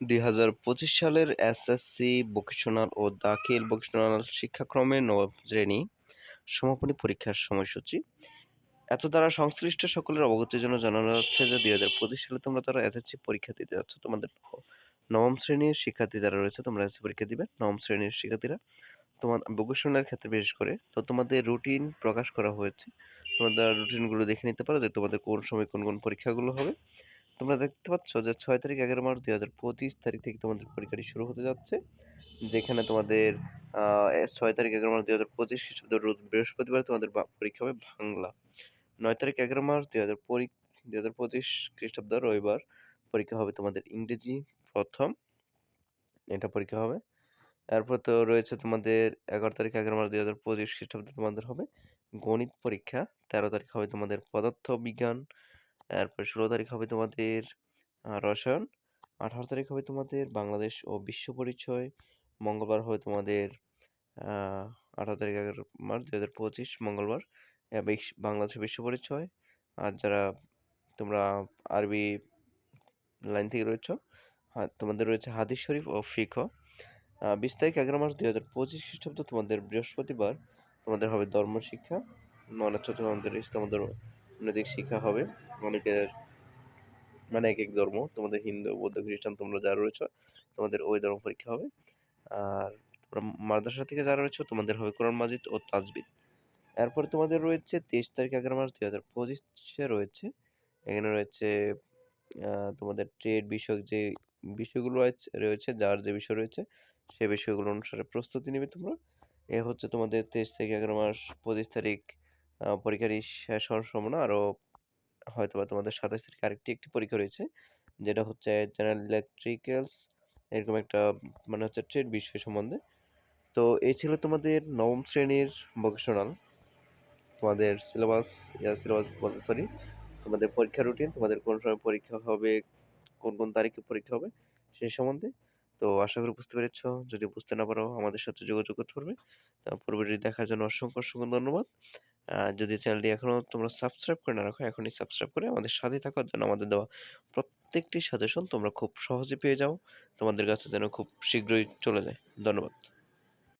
দুই হাজার পঁচিশ সালের এসএসসি ভোকেশনাল ও দাখিল ভোকেশনাল শিক্ষাক্রমে নবম শ্রেণি সমাপনী পরীক্ষার সময়সূচি। এত দ্বারা সংশ্লিষ্ট সকলের অবগতির জন্য জানানো যাচ্ছে যে দুই হাজার পঁচিশ সালে তোমরা তারা এসএসসি পরীক্ষা দিতে যাচ্ছ। তোমাদের নবম শ্রেণির শিক্ষার্থী যারা রয়েছে, তোমরা এসএসসি পরীক্ষা দিবে। নবম শ্রেণির শিক্ষার্থীরা তোমার ভোকেশনালের ক্ষেত্রে বিশেষ করে, তো তোমাদের রুটিন প্রকাশ করা হয়েছে। তোমাদের রুটিনগুলো দেখে নিতে পারো যে তোমাদের কোন সময় কোন কোন পরীক্ষাগুলো হবে। তোমরা দেখতে পাচ্ছ যে ছয় তারিখ এগারো মার্চ দুই হাজার পঁচিশ তারিখ থেকে তোমাদের পরীক্ষাটি শুরু হতে যাচ্ছে। যেখানে তোমাদের ছয় তারিখ এগারো মার্চ দুই হাজার পঁচিশ খ্রিস্টাব্দ রোজ বৃহস্পতিবার তোমাদের পরীক্ষা হবে বাংলা। নয় তারিখ এগারো মার্চ দুই হাজার দুই হাজার পঁচিশ খ্রিস্টাব্দ রবিবার পরীক্ষা হবে তোমাদের ইংরেজি প্রথম। এটা পরীক্ষা হবে। এরপর তো রয়েছে তোমাদের এগারো তারিখ এগারো মার্চ দুই হাজার পঁচিশ খ্রিস্টাব্দে তোমাদের হবে গণিত পরীক্ষা। তেরো তারিখ হবে তোমাদের পদার্থ বিজ্ঞান এরপর ষোলো তারিখ হবে তোমাদের রসায়ন, আঠারো তারিখ হবে তোমাদের বাংলাদেশ ও বিশ্ব পরিচয়, মঙ্গলবার হবে তোমাদের আঠারো তারিখ এগারো মার্চ দু হাজার পঁচিশ, মঙ্গলবার বাংলাদেশের বিশ্ব পরিচয়, আর যারা তোমরা আরবি লাইন থেকে রয়েছ তোমাদের রয়েছে হাদিস শরীফ ও ফিক বিশ তারিখ এগারো মার্চ দুই হাজার পঁচিশ খ্রিস্টাব্দ তোমাদের বৃহস্পতিবার, তোমাদের হবে ধর্ম শিক্ষা চতুর্থ ইসলাম নৈতিক শিক্ষা হবে। অনেকের মানে এক এক ধর্ম, তোমাদের হিন্দু, বৌদ্ধ, খ্রিস্টান, তোমরা যারা রয়েছে, তোমাদের ওই ধর্ম পরীক্ষা হবে। আর তোমরা মাদ্রাসা থেকে যারা রয়েছে, তোমাদের হবে কোরআন মাজিদ ও তাজবিদ। এরপর তোমাদের রয়েছে তেইশ তারিখ এগারো মাস দুই হাজার পঁচিশে রয়েছে। এখানে রয়েছে তোমাদের ট্রেড বিষয়ক যে বিষয়গুলো রয়েছে যার যে বিষয় রয়েছে সেই বিষয়গুলো অনুসারে প্রস্তুতি নেবে তোমরা। এ হচ্ছে তোমাদের তেইশ থেকে এগারো মাস পঁচিশ তারিখ পরীক্ষার শেষ হওয়ার সম্ভাবনা। আরও হয়তো বা তোমাদের সাতাশ তারিখে আরেকটি, একটি পরীক্ষা রয়েছে। যেটা হচ্ছে জেনারেল ইলেকট্রিক্যালস এরকম একটা মানে হচ্ছে ট্রেড বিষয় সম্বন্ধে। তো এই ছিল তোমাদের নবম শ্রেণির ভোকেশনাল তোমাদের সিলেবাস সিলেবাস বলতে সরি তোমাদের পরীক্ষা রুটিন তোমাদের কোন সময় পরীক্ষা হবে, কোন কোন তারিখে পরীক্ষা হবে সেই সম্বন্ধে। তো আশা করি বুঝতে পেরেছ। যদি বুঝতে না পারো, আমাদের সাথে যোগাযোগ করতে পারবে। পূর্বটি দেখার জন্য অসংখ্য অসংখ্য ধন্যবাদ। যদি চ্যানেলটি এখনও তোমরা সাবস্ক্রাইব করে না রাখো, এখনই সাবস্ক্রাইব করে আমাদের সাথে থাকার জন্য আমাদের দেওয়া প্রত্যেকটি সাজেশন তোমরা খুব সহজে পেয়ে যাও। তোমাদের কাছে যেন খুব শীঘ্রই চলে যায়। ধন্যবাদ।